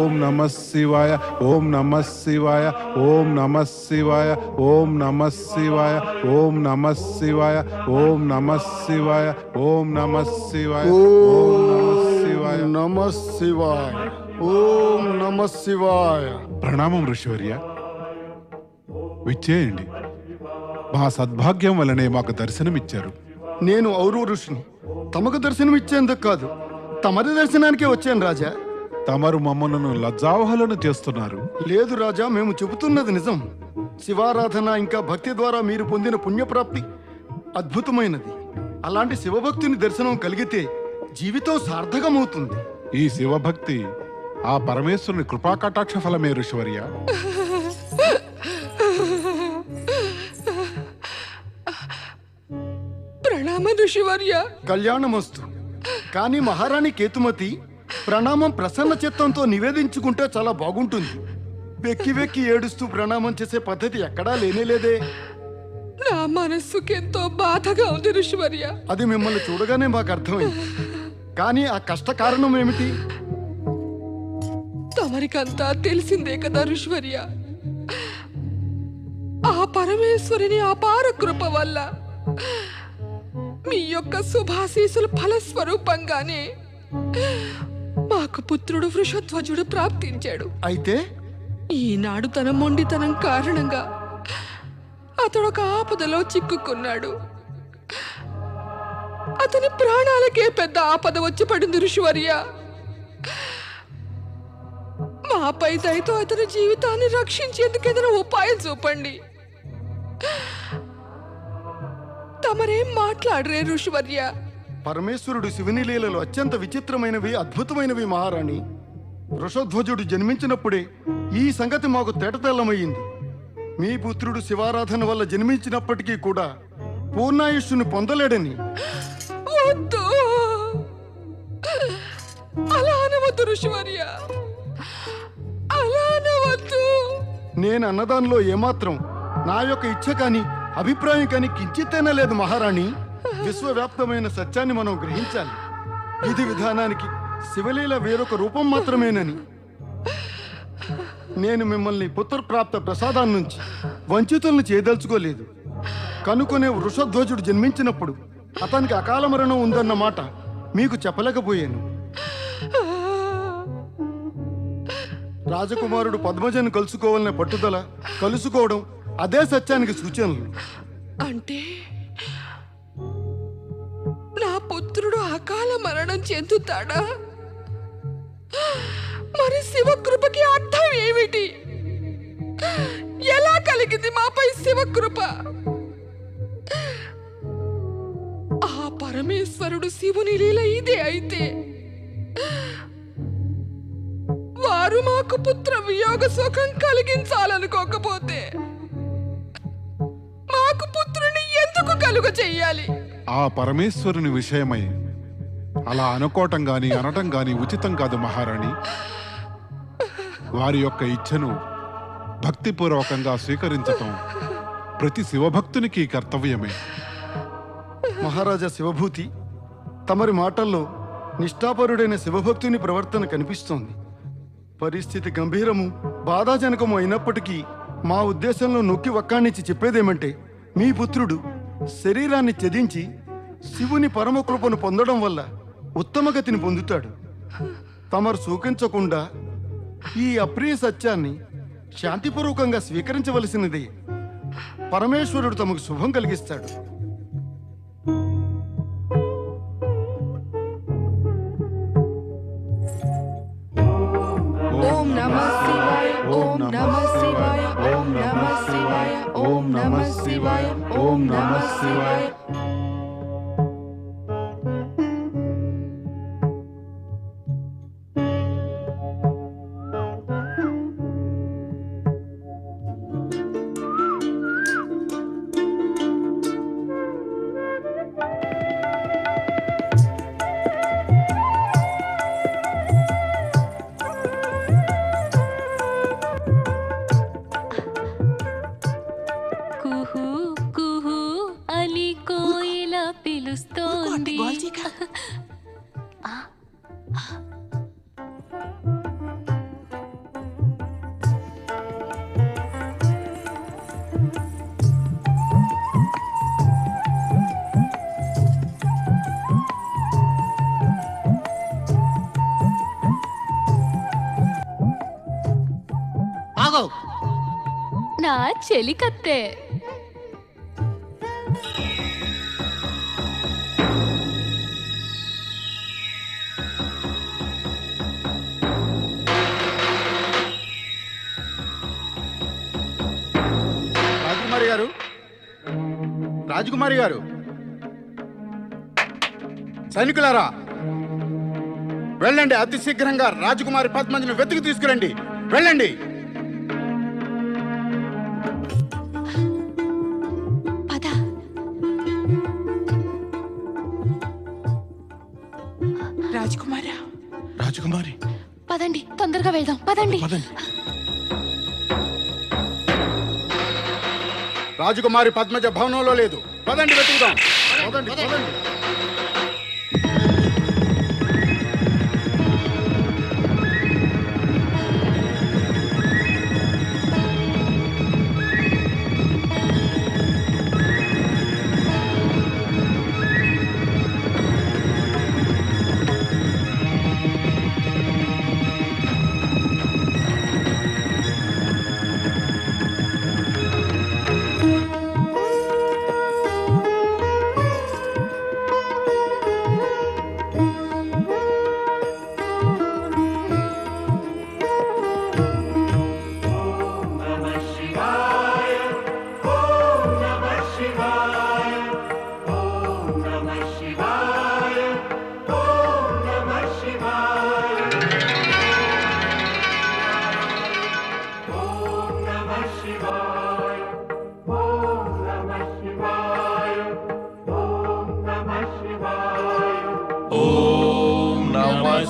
ఓం నమ శివాయ ఓం నమ శివాయ ఓం నమ శివాయ ఓం నమ శివాయ ఓం నమ శివాయ ఓం నమ శివాయ ఓం నమ శివాయ ఓం శివాయ నమ శివాయ ఓం నమ శివాయ ప్రణామం ఋషివర్య విచ్చేయండి మా సద్భాగ్యం వలనే మాకు దర్శనమిచ్చారు నేను ఔరు ఋషిని తమకు దర్శనం ఇచ్చేందుకు కాదు తమది దర్శనానికే వచ్చాను రాజా తమరు మమ్మలను లజ్జావహలను చేస్తున్నారు. లేదు రాజా మేము చెబుతున్నది నిజం. శివారాధన ఇంకా భక్తి ద్వారా మీరు పొందిన పుణ్యప్రాప్తి అద్భుతమైనది. అలాంటి శివభక్తుని దర్శనం కలిగితే జీవితం సార్థకమవుతుంది. ఈ శివభక్తి ఆ పరమేశ్వరుని కృపాకటాక్ష ఫలమే ఋషివర్య. ప్రణామ ఋషివర్య కళ్యాణమస్తు. కానీ మహారాణి కేతుమతి ప్రణామం ప్రసన్న చిత్తంతో నివేదించుకుంటే చాలా బాగుంటుంది. వెక్కి వెక్కి ఏడుస్తూ ప్రణామం చేసే పద్ధతి ఎక్కడా లేనేలేదే నా మనస్సుకెంతో బాధగా ఉంది ఋషివర్య. అది మిమ్మల్ని చూడగానే మాకు అర్థమైంది. కానీ ఆ కష్ట కారణం ఏమిటి? తమరికంతా తెలిసిందే కదా ఋషివర్య. ఆ పరమేశ్వరుని అపార కృప వల్ల మీ యొక్క శుభాశీసుల ఫలస్వరూపంగానే మాకు పుత్రుడు వృషధ్వజుడు ప్రాప్తించాడు. అయితే? ఈనాడు తన మొండితనం కారణంగా అతడు ఒక ఆపదలో చిక్కుకున్నాడు. అతని ప్రాణాలకే పెద్ద ఆపద వచ్చి పడింది ఋషివర్య. మాపై దయతో అతని జీవితాన్ని రక్షించేందుకు ఏదైనా ఉపాయం చూపండి. తమరేం మాట్లాడరే ఋషివర్య? పరమేశ్వరుడు శివుని లీలలు అత్యంత విచిత్రమైనవి అద్భుతమైనవి మహారాణి. వృషధ్వజుడు జన్మించినప్పుడే ఈ సంగతి మాకు తేటతెల్లమయ్యింది. మీ పుత్రుడు శివారాధన వల్ల జన్మించినప్పటికీ కూడా పూర్ణాయుష్యుని పొందలేడని. నేను అన్నదానిలో ఏమాత్రం నా యొక్క ఇచ్ఛ కానీ అభిప్రాయం కానీ కించిత్తైనా లేదు మహారాణి. విశ్వవ్యాప్తమైన సత్యాన్ని మనం గ్రహించాలి. విధి విధానానికి శివలీల వేరొక రూపం మాత్రమేనని. నేను మిమ్మల్ని పుత్రప్రాప్త ప్రసాదాన్ని నుంచి వంచితులను చేయదలుచుకోలేదు. కనుకొనే వృషధ్వజుడు జన్మించినప్పుడు అతనికి అకాల మరణం ఉందన్న మాట మీకు చెప్పలేకపోయాను. రాజకుమారుడు పద్మజను కలుసుకోవాలనే పట్టుదల కలుసుకోవడం అదే సత్యానికి సూచనలు. అంటే పుత్రుడు అకాల మరణం చెందుతాడా? మరి శివకృపకి అర్థం ఏమిటి? ఎలా కలిగింది మాపై శివకృప? ఆ పరమేశ్వరుడు శివుని లీల ఇదే అయితే. వారు మాకు పుత్ర వియోగ సుఖం కలిగించాలనుకోకపోతే మాకు పుత్రుని ఎందుకు కలుగ చెయ్యాలి ఆ పరమేశ్వరుని విషయమై. అలా అనుకోవటం గాని అనటం గాని ఉచితం కాదు మహారాణి. వారి యొక్క ఇచ్ఛను భక్తిపూర్వకంగా స్వీకరించటం ప్రతి శివభక్తునికి కర్తవ్యమే. మహారాజా శివభూతి తమరి మాటల్లో నిష్ఠాపరుడైన శివభక్తుని ప్రవర్తన కనిపిస్తోంది. పరిస్థితి గంభీరము బాధాజనకము అయినప్పటికీ మా ఉద్దేశంలో నొక్కి వక్కాణించి చెప్పేదేమంటే మీ పుత్రుడు శరీరాన్ని త్యజించి శివుని పరమకృపను పొందడం వల్ల ఉత్తమ గతిని పొందుతాడు. తమరు సూచించకుండా ఈ అప్రియ సత్యాన్ని శాంతిపూర్వకంగా స్వీకరించవలసినదే పరమేశ్వరుడు తమకు శుభం కలిగిస్తాడు. ఓం నమ శివాయ ఓం నమ శివాయ ఓం నమ శివాయ ఓం నమ శివాయ ఓం నమ శివాయ. నా చెలికత్తే రాజకుమారి గారు? రాజకుమారి గారు? సైనికులారా వెళ్ళండి అతి శీఘ్రంగా రాజకుమారి పద్మజను వెతికి తీసుకురండి. వెళ్ళండి. తొందరగా వెళ్దాం. పదండి. పదండి రాజకుమారి పద్మజ భవనంలో లేదు. పదండి వెతుకుదాం. పదండి. పదండి.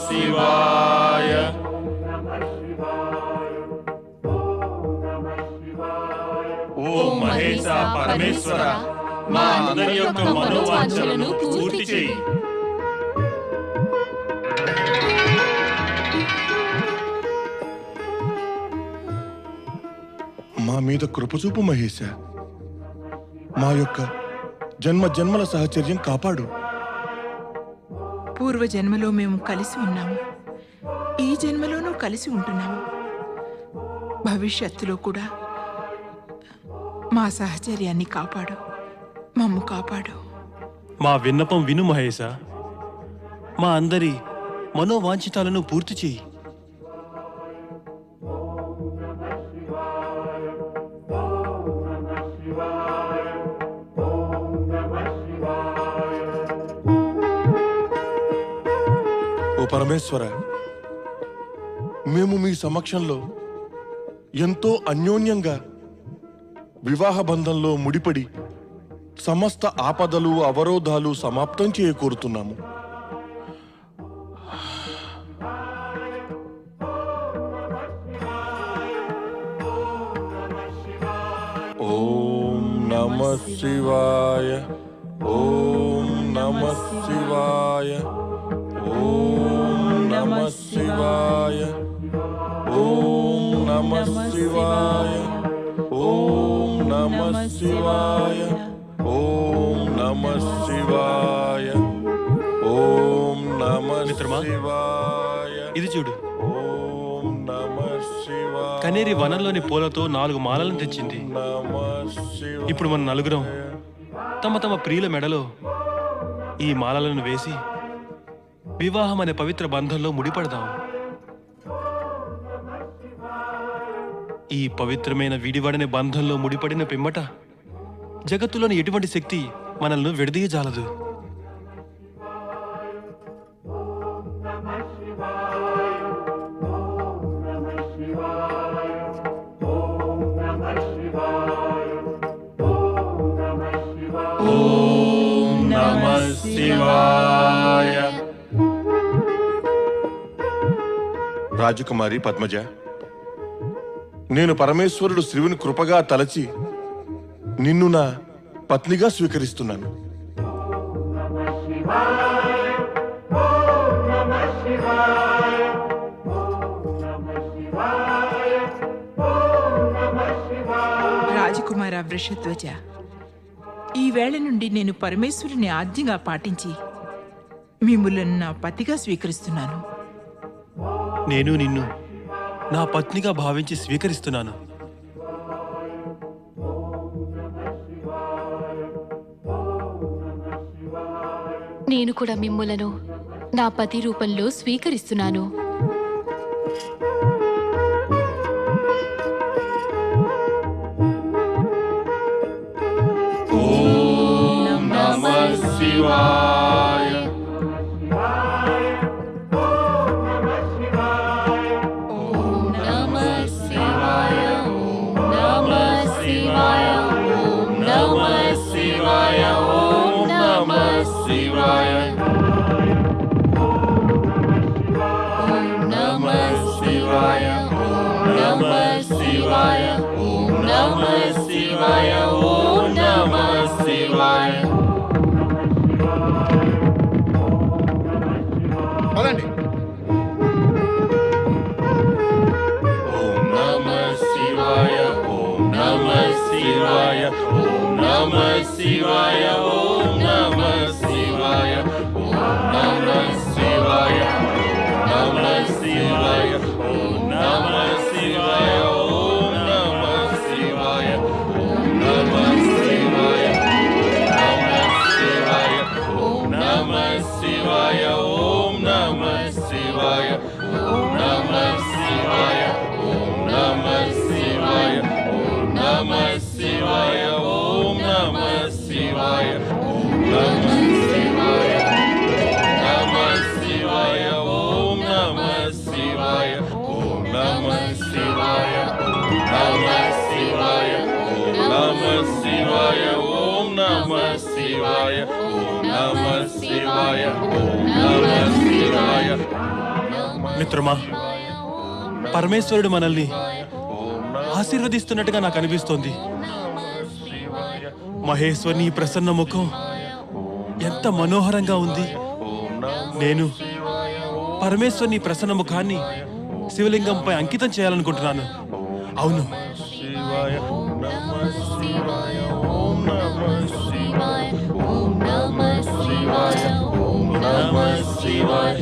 శివాయ ఓ మహేశ పరమేశ్వర మా అందరి యొక్క మనోవాంఛలను పూర్తి చేయి మా మీద కృపచూపు మహేశ. మా యొక్క జన్మ జన్మల సహచర్యం కాపాడు. పూర్వ జన్మలో మేము కలిసి ఉన్నాము. ఈ జన్మలోనూ కలిసి ఉంటున్నాము. భవిష్యత్తులో కూడా మా సహచర్యాన్ని కాపాడు. మమ్ము కాపాడు. మా విన్నపం విను మహేశ మా అందరి మనోవాంఛితాలను పూర్తి చేయి. ఓ పరమేశ్వర మేము మీ సమక్షంలో ఎంతో అన్యోన్యంగా వివాహ బంధంలో ముడిపడి సమస్త ఆపదలు అవరోధాలు సమాప్తం చేయకూరుతున్నాము ఓం నమ శివాయ ఓం నమ శివాయ. శివాయ ఓం నమ శివాయ ఓం నమ శివాయ ఓం నమ శివాయ ఓం నమ శివాయ ఇది చూడు. ఓం నమ శివాయ కనేరి వనంలోని పూలతో నాలుగు మాలలను తెచ్చింది. ఇప్పుడు మన నలుగురం తమ తమ ప్రియుల మెడలో ఈ మాలలను వేసి వివాహం అనే పవిత్ర బంధంలో ముడిపడదాం. ఈ పవిత్రమైన విడివడని బంధంలో ముడిపడిన పిమ్మట జగత్తులోని ఎటువంటి శక్తి మనల్ని విడదీయజాలదు. నమ శివాయ. రాజకుమారి పద్మజ. నేను పరమేశ్వరుడు శివుని కృపగా తలచి నిన్ను నా పత్నిగా స్వీకరిస్తున్నాను. రాజకుమార వృషధ్వజ ఈ వేళ నుండి నేను పరమేశ్వరుని ఆజ్ఞగా పాటించి మిమ్ములను నా పతిగా స్వీకరిస్తున్నాను. నేను నిన్ను నా పత్నిగా భావించి స్వీకరిస్తున్నాను. నేను కూడా మిమ్ములను నా పతి రూపంలో స్వీకరిస్తున్నాను. Shivaya. Om Namah Shivaya. Om Namah Shivaya. Om Namah Shivaya. Om Namah Shivaya. పదండి ఓం నమ శివాయ ఓం నమ శివాయ ఓం నమ శివాయ ఓం మిత్రమా పరమేశ్వరుడు మనల్ని ఆశీర్వదిస్తున్నట్టుగా నాకు అనిపిస్తోంది. మహేశ్వరుని ప్రసన్న ముఖం ఎంత మనోహరంగా ఉంది. నేను పరమేశ్వరుని ప్రసన్న ముఖాన్ని శివలింగంపై అంకితం చేయాలనుకుంటున్నాను. అవును. శివాయ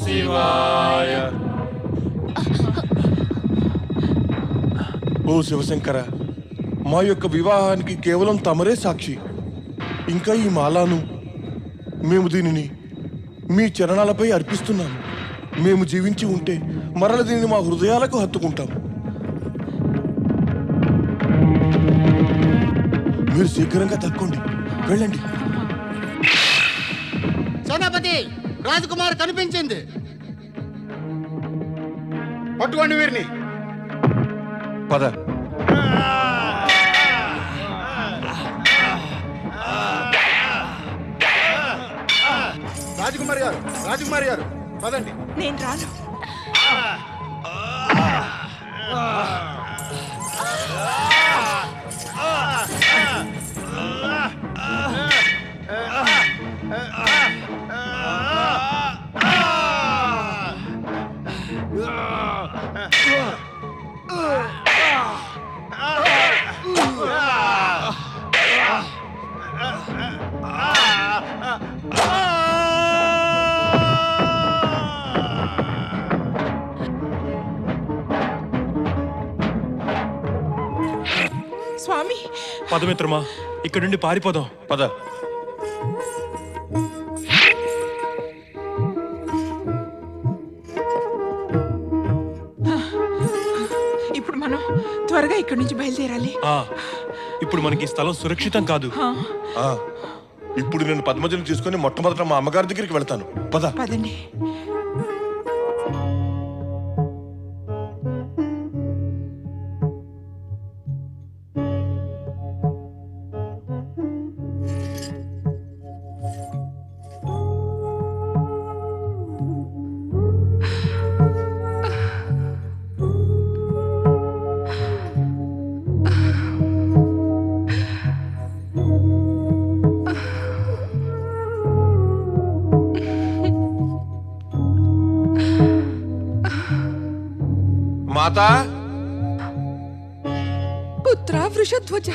శివాయ ఓ శివశంకర మా యొక్క వివాహానికి కేవలం తమరే సాక్షి. ఇంకా ఈ మాలాను మేము దీనిని మీ చరణాలపై అర్పిస్తున్నాము. మేము జీవించి ఉంటే మరల దీనిని మా హృదయాలకు హత్తుకుంటాం మీరు శీఘ్రంగా తక్కోండి వెళ్ళండి. సేనాపతి! రాజకుమార్ కనిపించింది. పట్టుకోండి వీరిని. పద. రాజకుమారి గారు రాజకుమారి గారు పదండి. నేను రాను. పదమిత్రమా? ఇక్కడి నుండి పారిపోదాం. పద. ఇప్పుడు మనం త్వరగా ఇక్కడి నుంచి బయలుదేరాలి. ఆ, ఇప్పుడు మనకి ఈ స్థలం సురక్షితం కాదు. ఆ, ఆ, ఇప్పుడు నేను పద్మజను తీసుకొని మొట్టమొదట మా అమ్మగారి దగ్గరికి వెళ్తాను. పద. పదండి. మాతా పుత్ర వృషధ్వజ